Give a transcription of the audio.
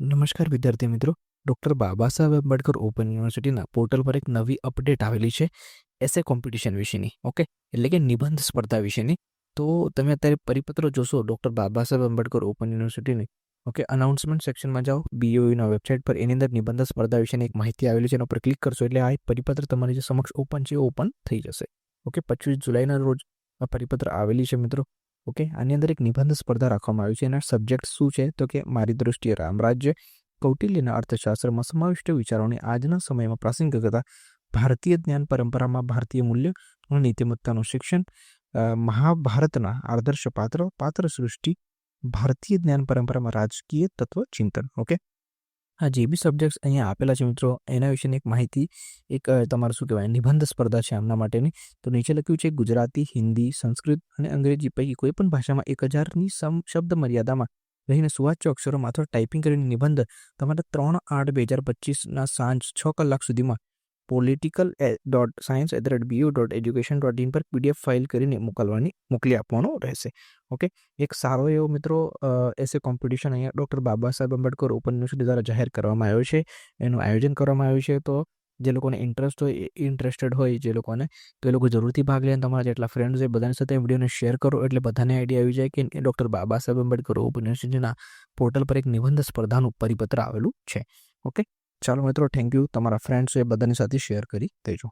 નમસ્કાર વિદ્યાર્થી મિત્રો. ડૉક્ટર બાબા સાહેબ આંબેડકર ઓપન યુનિવર્સિટીના પોર્ટલ પર એક નવી અપડેટ આવેલી છે એસે કોમ્પિટિશન વિશેની, ઓકે? એટલે કે નિબંધ સ્પર્ધા વિશેની. તો તમે અત્યારે પરિપત્ર જોશો ડૉક્ટર બાબા સાહેબ આંબેડકર ઓપન યુનિવર્સિટીની, ઓકે? અનાઉન્સમેન્ટ સેક્શનમાં જાઓ બીઓયુના વેબસાઇટ પર એની અંદર નિબંધ સ્પર્ધા વિશેની એક માહિતી આવેલી છે, એના પર ક્લિક કરશો એટલે આ પરિપત્ર તમારી જે સમક્ષ ઓપન છે એ ઓપન થઈ જશે, ઓકે? પચીસ જુલાઈના રોજ આ પરિપત્ર આવેલી છે મિત્રો. ઓકે? આની અંદર એક નિબંધ સ્પર્ધા રાખવામાં આવી છે. એના સબ્જેક્ટ શું છે? તો કે મારી દૃષ્ટિએ રામરાજ્ય કૌટિલ્યના અર્થશાસ્ત્રમાં સમાવિષ્ટ વિચારોની આજના સમયમાં પ્રાસંગિકતા ભારતીય જ્ઞાન પરંપરામાં ભારતીય મૂલ્ય અને નીતિમત્તાનું શિક્ષણ મહાભારતના આદર્શ પાત્ર પાત્ર સૃષ્ટિ, ભારતીય જ્ઞાન પરંપરામાં રાજકીય તત્વ ચિંતન. ઓકે? આ જે બી સબ્જેક્ટ્સ અહીંયા આપેલા છે મિત્રો, એના વિશેની એક માહિતી, એક તમારું શું કહેવાય, નિબંધ સ્પર્ધા છે આમના માટેની. તો નીચે લખ્યું છે, ગુજરાતી, હિન્દી, સંસ્કૃત અને અંગ્રેજી પૈકી કોઈ પણ ભાષામાં એક હજારની શબ્દ મર્યાદામાં રહીને સુવાચ્ય અક્ષરો માથો ટાઈપિંગ કરીને નિબંધ તમારે ત્રણ આઠ બે હજાર પચીસના સાંજ છ કલાક સુધીમાં political dot science at the rate BU dot education dot in પર પીડીએફ ફાઇલ કરીને મોકલવાની, મોકલી આપવાનો રહેશે. ઓકે એક સારો એવો મિત્રો એસે કોમ્પિટિશન અહીંયા doctor Baba Saheb Ambedkar open university દ્વારા જાહેર કરવામાં આવ્યો છે. એનું આયોજન કરવામાં આવ્યું છે. તો જે લોકોને ઇન્ટરેસ્ટ હોય ઇન્ટરેસ્ટેડ હોય, જે લોકોને, તો એ લોકો જરૂરથી ભાગ લે તમારા જેટલા ફ્રેન્ડ્સ હોય, બધાની સાથે વિડીયોને શેર કરો એટલે બધાને આઈડિયા આવી જાય કે ડૉક્ટર બાબા સાહેબ આંબેડકર ઓપન યુનિવર્સિટીના પોર્ટલ પર એક નિબંધ સ્પર્ધાનું પરિપત્ર આવેલું છે. ઓકે ચાલો મિત્રો થેન્ક યુ તમારા ફ્રેન્ડ્સ એ બધાની સાથે શેર કરી દેજો.